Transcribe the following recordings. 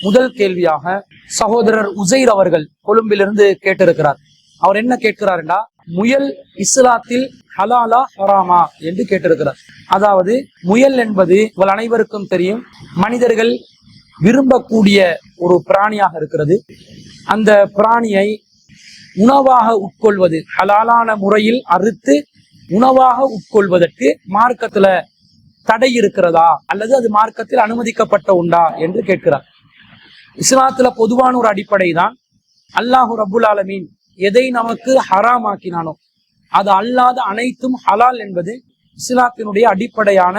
முதல் கேள்வியாக சகோதரர் உசைர் அவர்கள் கொழும்பிலிருந்து கேட்டிருக்கிறார். அவர் என்ன கேட்கிறாருன்னா முயல் இஸ்லாத்தில் ஹலாலா ஹராமா? என்று கேட்டிருக்கிறார். அதாவது முயல் என்பது உங்கள் அனைவருக்கும் தெரியும். மனிதர்கள் விரும்பக்கூடிய ஒரு பிராணியாக இருக்கிறது. அந்த பிராணியை உணவாக உட்கொள்வது ஹலாலான முறையில் அறுத்து உணவாக உட்கொள்வதற்கு மார்க்கத்துல தடை இருக்கிறதா? அல்லது அது மார்க்கத்தில் அனுமதிக்கப்பட்ட உண்டா? என்று கேட்கிறார். இஸ்லாத்துல பொதுவான ஒரு அடிப்படை தான் அல்லாஹு ரபுல் ஆலமீன் எதை நமக்கு ஹராம் ஆக்கினானோ அது அல்லாத அனைத்தும் ஹலால் என்பது இஸ்லாத்தினுடைய அடிப்படையான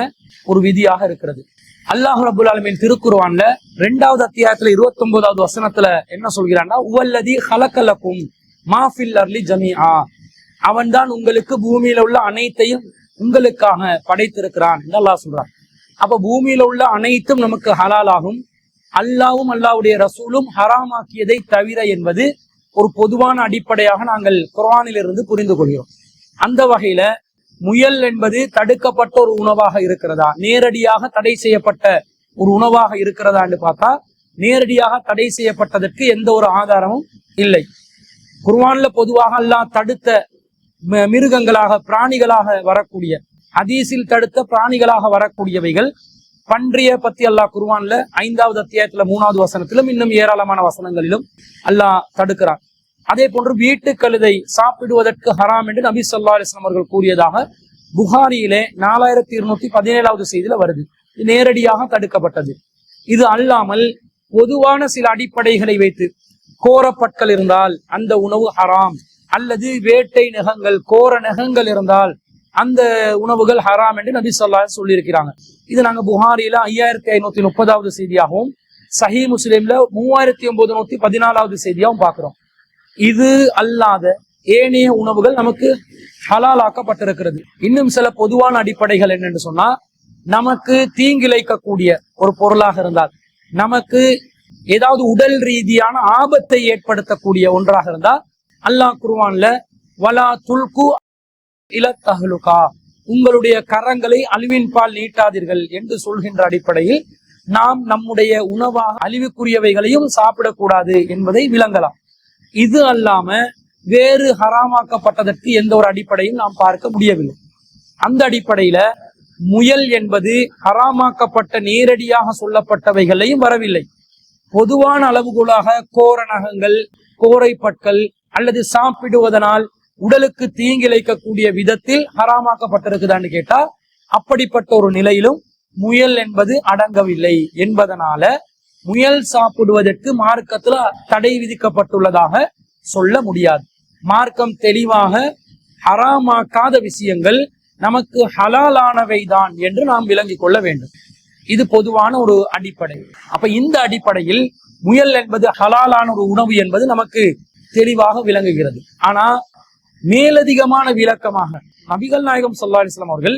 ஒரு விதியாக இருக்கிறது. அல்லாஹு ரபுல் ஆலமீன் திருக்குருவான்ல ரெண்டாவது அத்தியாயத்துல இருபத்தி ஒன்பதாவது வசனத்துல என்ன சொல்கிறான்னா உவல்லதி ஹலக்கலக்கும் மாஃபில் அர்லி ஜமீஆ. அவன்தான் உங்களுக்கு பூமியில உள்ள அனைத்தையும் உங்களுக்காக படைத்திருக்கிறான் என்று அல்லாஹ் சொல்றான். அப்ப பூமியில உள்ள அனைத்தும் நமக்கு ஹலாலாகும். அல்லாவும் அல்லாவுடைய ரசூலும் ஹராமாக்கியதை தவிர என்பது ஒரு பொதுவான அடிப்படையாக நாங்கள் குரானிலிருந்து புரிந்து கொள்கிறோம். அந்த வகையில முயல் என்பது தடுக்கப்பட்ட ஒரு உணவாக இருக்கிறதா? நேரடியாக தடை செய்யப்பட்ட ஒரு உணவாக இருக்கிறதா என்று பார்த்தா நேரடியாக தடை செய்யப்பட்டதற்கு எந்த ஒரு ஆதாரமும் இல்லை. குர்வான்ல பொதுவாக அல்லாஹ் தடுத்த ம- மிருகங்களாக பிராணிகளாக வரக்கூடிய அதீசில் தடுத்த பிராணிகளாக வரக்கூடியவைகள் பன்றிய பத்தி அல்லாஹ் குருவான்ல ஐந்தாவது அத்தியாயத்துல மூணாவது வசனத்திலும் இன்னும் ஏராளமான வசனங்களிலும் அல்லாஹ் தடுக்கிறான். அதே போன்று வீட்டு கழுதை சாப்பிடுவதற்கு ஹராம் என்று நபி சொல்லா அலிஸ்லாம் அவர்கள் கூறியதாக புகாரியிலே நாலாயிரத்தி இருநூத்தி பதினேழாவது செய்தியில வருது. இது நேரடியாக தடுக்கப்பட்டது. இது அல்லாமல் பொதுவான சில அடிப்படைகளை வைத்து கோரப்பற்கள் இருந்தால் அந்த உணவு ஹராம். அல்லது வேட்டை நகங்கள் கோர நகங்கள் இருந்தால் அந்த உணவுகள் ஹராம் என்று நபி சொல்லா சொல்லியிருக்கிறாங்க. இது நாங்க புகாரியில ஐயாயிரத்தி ஐநூத்தி முப்பதாவது செய்தியாகவும் சஹி முஸ்லீம்ல மூவாயிரத்தி ஒன்பது நூத்தி பதினாலாவது செய்தியாகவும் பார்க்கிறோம். இது அல்லாத ஏனைய உணவுகள் நமக்கு ஹலாலாக்கப்பட்டிருக்கிறது. இன்னும் சில பொதுவான அடிப்படைகள் என்னன்னு சொன்னா நமக்கு தீங்கிழைக்கக்கூடிய ஒரு பொருளாக இருந்தால் நமக்கு ஏதாவது உடல் ரீதியான ஆபத்தை ஏற்படுத்தக்கூடிய ஒன்றாக இருந்தால் அல்லாஹ் குருவான்ல வலா துல்கு இலத்தகலுகா? உங்களுடைய கரங்களை அழிவின்பால் நீட்டாதீர்கள் என்று சொல்கின்ற அடிப்படையில் நாம் நம்முடைய உணவாக அழிவுக்குரியவைகளையும் சாப்பிடக்கூடாது என்பதை விளங்கலாம். இது அல்லாம வேறு ஹராமாக்கப்பட்டதற்கு எந்த ஒரு அடிப்படையும் நாம் பார்க்க முடியவில்லை. அந்த அடிப்படையில முயல் என்பது ஹராமாக்கப்பட்ட நேரடியாக சொல்லப்பட்டவைகளையும் வரவில்லை. பொதுவான அளவுகோலாக கோர நகங்கள் கோரை பற்கள் அல்லது சாப்பிடுவதனால் உடலுக்கு தீங்கிழைக்கக்கூடிய விதத்தில் ஹராமாக்கப்பட்டிருக்குதான்னு கேட்டா அப்படிப்பட்ட ஒரு நிலையிலும் முயல் என்பது அடங்கவில்லை என்பதனால முயல் சாப்பிடுவதற்கு மார்க்கத்துல தடை விதிக்கப்பட்டுள்ளதாக சொல்ல முடியாது. மார்க்கம் தெளிவாக ஹராமாக்காத விஷயங்கள் நமக்கு ஹலாலானவை தான் என்று நாம் விளங்கிக் கொள்ள வேண்டும். இது பொதுவான ஒரு அடிப்படை. அப்ப இந்த அடிப்படையில் முயல் என்பது ஹலாலான ஒரு உணவு என்பது நமக்கு தெளிவாக விளங்குகிறது. ஆனா மேலதிகமான விளக்கமாக நபிகள் நாயகம் சல்லா அலிஸ்லாம் அவர்கள்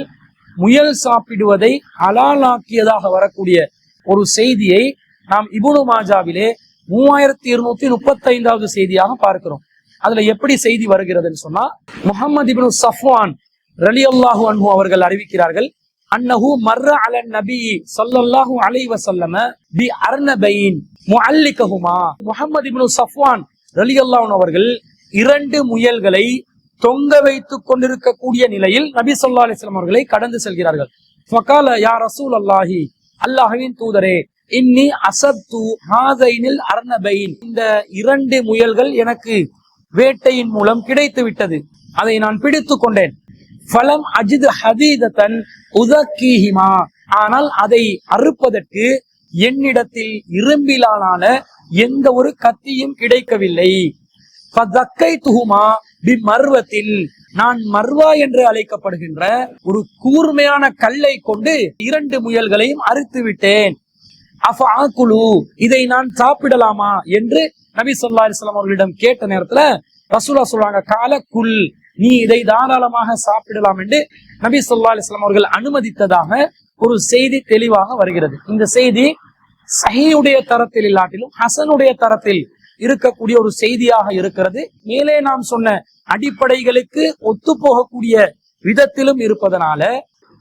முயல் சாப்பிடுவதை ஹலாலாக்கியதாக வரக்கூடிய ஒரு செய்தியை நாம் இபுனு மாஜாவிலே மூவாயிரத்தி இருநூத்தி முப்பத்தி ஐந்தாவது செய்தியாக பார்க்கிறோம். அதுல எப்படி செய்தி வருகிறதுன்னு சொன்னா முகமது இப்னு சஃப்வான் ரலியல்லாஹு அன்பு அவர்கள் அறிவிக்கிறார்கள் அன்னஹு மர்ர அல நபி ஸல்லல்லாஹு அலை வசல்லம பி அர்னபைன் முஅல்லிகஹுமா. முஹம்மது இப்னு சஃப்வான் ரலியல்லாஹு அன்ஹு அவர்கள் இரண்டு முயல்களை தொங்க வைத்துக் கொண்டிருக்கக்கூடிய நிலையில் நபி சொல்லா அலிஸ்லாம் அவர்களை கடந்து செல்கிறார்கள். ஃபகால யா ரசூல் அல்லாஹி அல்லாஹின் தூதரே இன்னி அசப்து ஹாதைனில் அர்னபைன். இந்த இரண்டு முயல்கள் எனக்கு வேட்டையின் மூலம் கிடைத்து விட்டது. அதை நான் பிடித்து கொண்டேன். ஃபலம் அஜித் ஹதீதத்தன் உதக்கீஹிமா. ஆனால் அதை அறுப்பதற்கு என்னிடத்தில் இரும்பிலான எந்த ஒரு கத்தியும் கிடைக்கவில்லை. துகுமா பி மர்வத்தில் நான் மர்வா என்று அழைக்கப்படுகின்ற ஒரு கூர்மையான கல்லை கொண்டு இரண்டு முயல்களையும் அறுத்து விட்டேன். அஃபாக்குலு இதை நான் சாப்பிடலாமா என்று நபி சொல்லா அலிஸ்லாம் அவர்களிடம் கேட்ட நேரத்துல ரசூலா சொல்றாங்க கால குல் நீ இதை தாராளமாக சாப்பிடலாம் என்று நபி சொல்லா அலிஸ்லாம் அவர்கள் அனுமதித்ததாக ஒரு செய்தி தெளிவாக வருகிறது. இந்த செய்தி சஹியுடைய தரத்தில் இல்லாட்டிலும் ஹசனுடைய தரத்தில் இருக்கக்கூடிய ஒரு செய்தியாக இருக்கிறது. மேலே நாம் சொன்ன அடிப்படைகளுக்கு ஒத்து போகக்கூடிய விதத்திலும் இருப்பதனால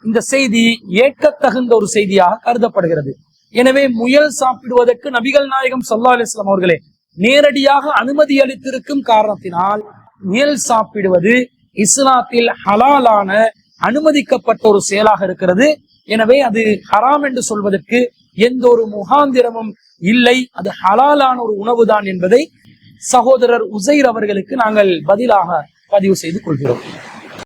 இந்த செய்தி ஏற்கத்தகுந்த ஒரு செய்தியாக கருதப்படுகிறது. எனவே முயல் சாப்பிடுவதற்கு நபிகள் நாயகம் சல்லா அலிஸ்லாம் அவர்களே நேரடியாக அனுமதி அளித்திருக்கும் காரணத்தினால் முயல் சாப்பிடுவது இஸ்லாத்தில் ஹலாலான அனுமதிக்கப்பட்ட ஒரு செயலாக இருக்கிறது. எனவே அது ஹராம் என்று சொல்வதற்கு எந்த ஒரு முகாந்திரமும் இல்லை. அது ஹலாலான ஒரு உணவுதான் என்பதை சகோதரர் உசைர் அவர்களுக்கு நாங்கள் பதிலாக பதிவு செய்து கொள்கிறோம்.